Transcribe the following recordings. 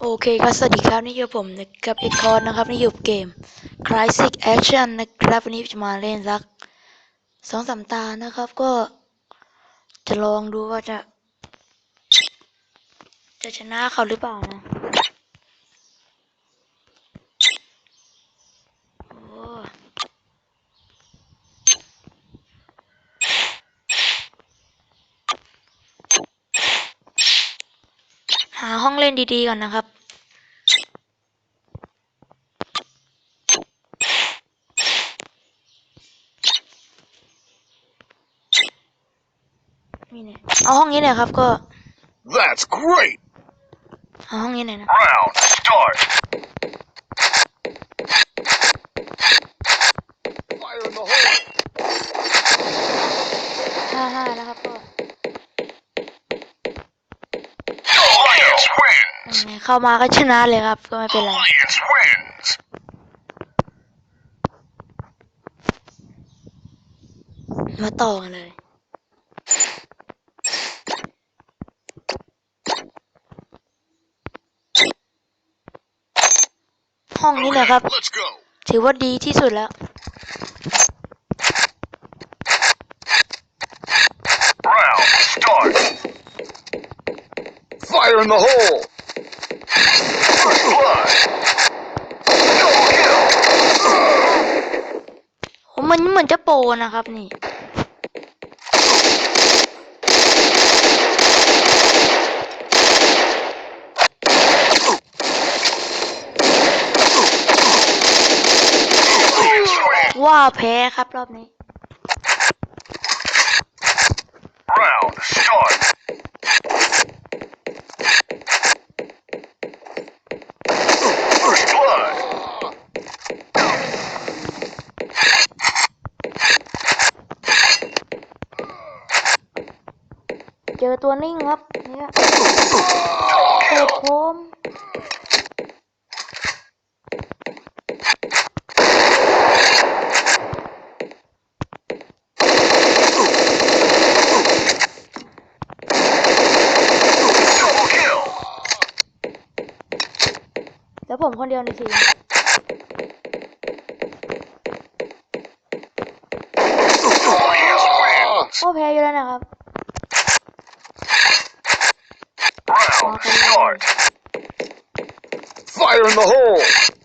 โอเคครับ สวัสดีครับ นี่คือผมกับเอกคอนนะครับ นี่อยู่เกม Crisis Action นะครับ วันนี้จะมาเล่นสักสองสามตานะครับ ก็จะลองดูว่าจะ จะชนะเขาหรือเปล่านะโอ้หาห้องเล่นดีๆก่อนนะครับ นี่เนี่ยเอาห้องนี้หน่อยครับก็ That's great! เอาห้องนี้หน่อยนะ Round start! Fire in the hole! ห้าห้านะครับก็ Alliance wins! ยังไง เข้ามาก็ชนะเลยครับ ก็ไม่เป็นไร มาต่อกันเลย ห้องนี้แหละครับ ถือว่าดีที่สุดแล้ว Fire in the hole! First blood! Double kill! โอ้ มันเหมือนจะโปนะครับนี่ว่าแพ้ครับรอบนี้ Round start! First blood! เจอตัวนิ่งครับเนี่ยเปิดโคมแล้วผมคนเดียวในทีมโอ้แพ้อยู่แล้วนะครับ Fire in the hole!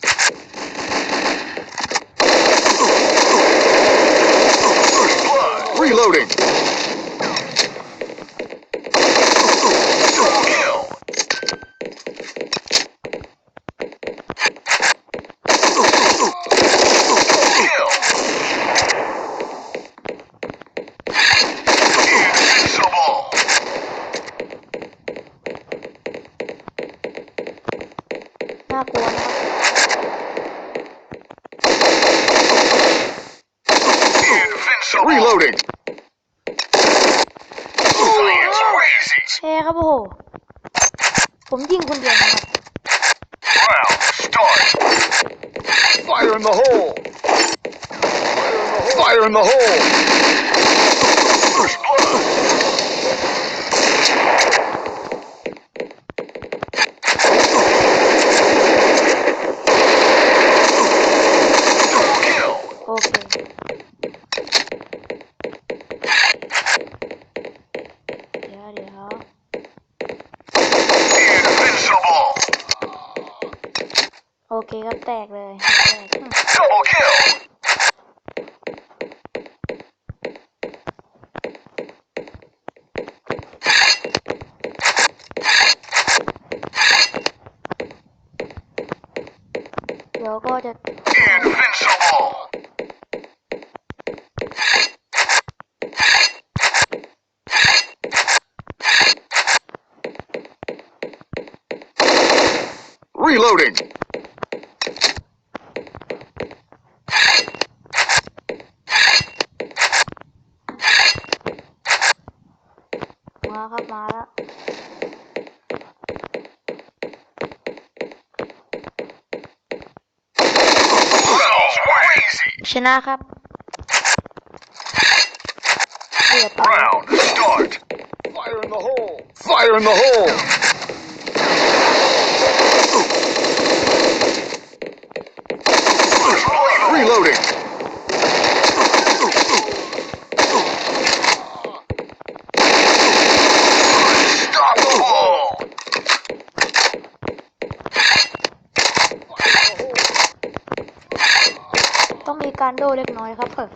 Invincible! Reloading! Science crazy! แพ้ครับโอ้โห ผมยิงคนเดียวนะครับ Round start! Fire in the hole! Fire in the hole! First blood! เคครับแตกเลยแตก Double kill! 음. เดี๋ยวก็จะ แล้วครับมาแล้วชนะครับเดือด Round start. Fire in the hole. Fire in the hole. การโดเล็กน้อยครับเออ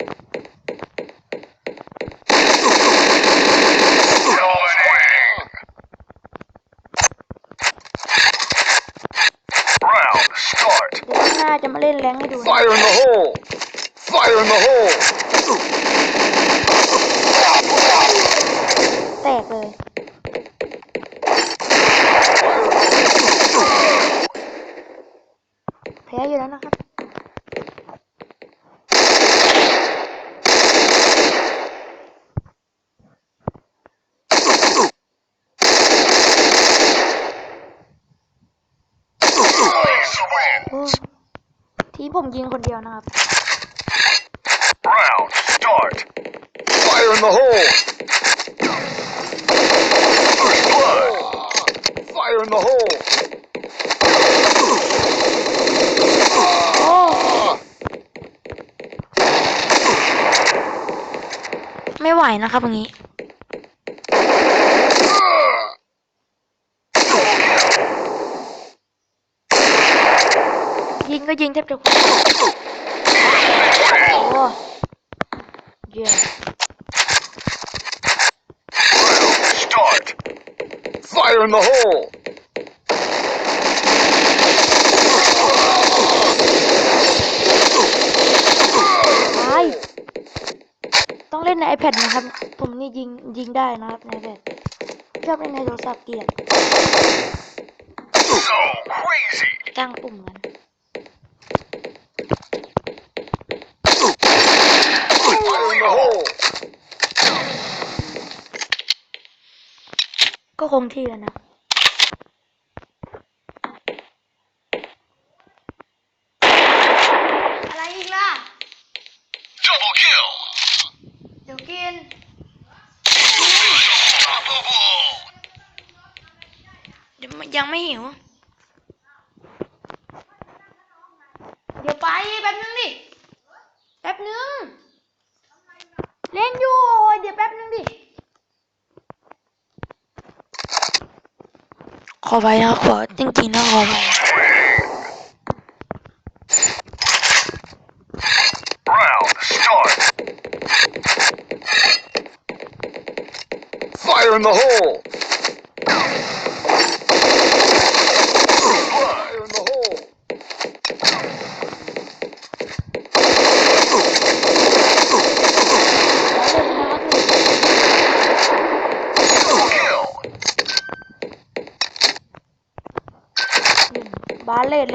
Dominating. Round start. เดี๋ยวข้างหน้าจะมาเล่นแรงให้ดูนะ Fire in the hole. Fire in the hole. แตกเลย แพ้อยู่แล้วนะครับ Blaze win. โอ้ทีม ผมยิงคนเดียวนะครับ Round start. Fire in the hole. First blood. Fire in the hole. โอ้ไม่ไหวนะครับอย่างนี้ ยิงก็ยิงแทบจะโอ้เลยม Round start. Fire in the hole. ตายต้องเล่นใน iPad นะครับ ผมนี่ยิงยิงได้นะครับใน iPad ชอบเล่นในโทรศัพท์เกียด So crazy. ตั้งปุ่มกัน Fire in the hole. ก็คงที่แล้วนะอะไรอีกล่ะ Double kill. เดี๋ยวกิน Unstoppable. เดี๋ยวมันยังไม่หิว เดี๋ยวไปแป๊บนึงดิ แป๊บนึง เล่นอยู่โอ้ยเดี๋ยวแป๊บนึงดิ อไปนะขอจริงๆนะขอไป Round start. Fire in the hole.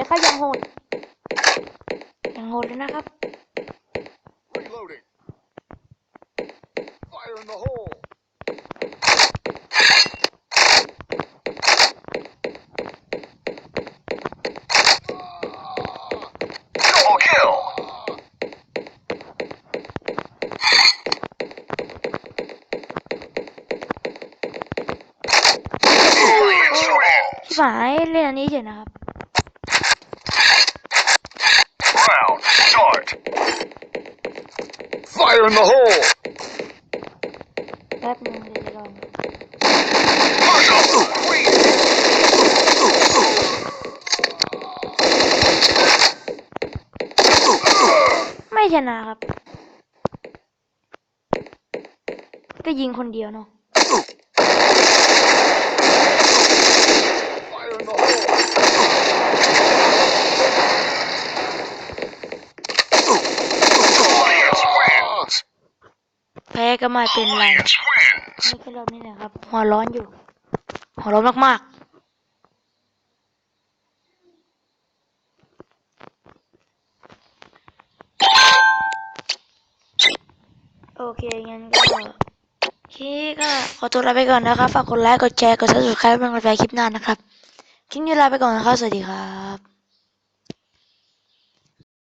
บาเลตเลยค่ะยังโหดยังโหดเลยนะครับ Reloading. Fire in the hole. Double kill. Alliance win. พี่ฝายเล่นอันนี้เฉยนะครับ Round start. Fire in the hole. แป๊บนึงเดี๋ยวจะลอง ไม่ชนะครับ ก็ยิงคนเดียวเนาะ Fire in the hole. Alliance wins. แพ้ ก็ไม่เป็นไร Alliance wins. นี่ก็รอบนี้นะครับ หัวร้อนอยู่ หัวร้อนมากๆโอเค งั้นก็คีก็ขอตัวลาไปก่อนนะครับ ฝากกดไลค์ กดแชร์ กด subscribe เป็นกำลังใจคลิปหน้านะครับ คลิปนี้ลาไปก่อนนะครับ สวัสดีครับ